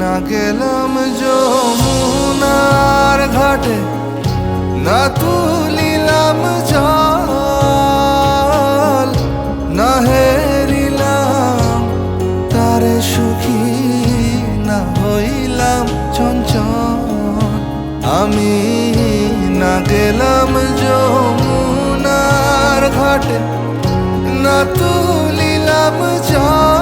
না গেলাম যমুনার ঘাটে, না তুলিলাম জল, না হেরিলাম তারে সুখী, না হইলাম চঞ্চল। আমি না গেলাম যমুনার ঘাটে, না তুলিলাম জল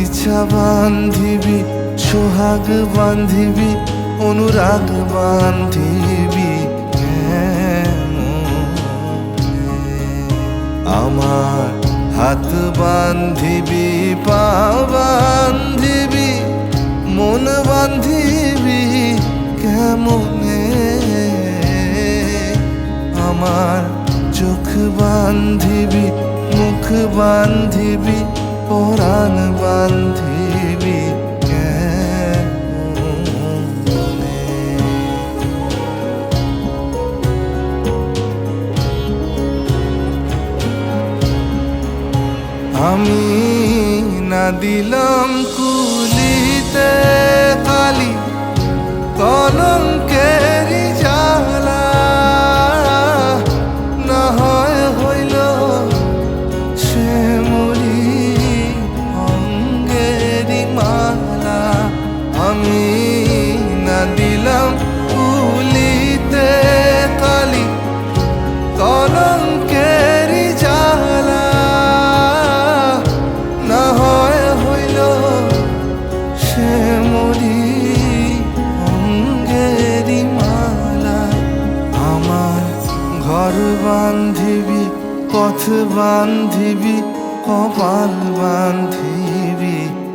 ইচ্ছা বান্ধিবি, সোহাগ বান্ধিবি, অনুরাগ বান্ধিবি? আমার হাত বান্ধিবি, পা বান্ধিবি, মন বান্ধিবি, কেমনে আমার চোখ বান্ধিবি, মুখ বান্ধিবি পরাণ বান্ধিবি আমি না দিলাম বান্ধিবি কপাল বান্ধিবি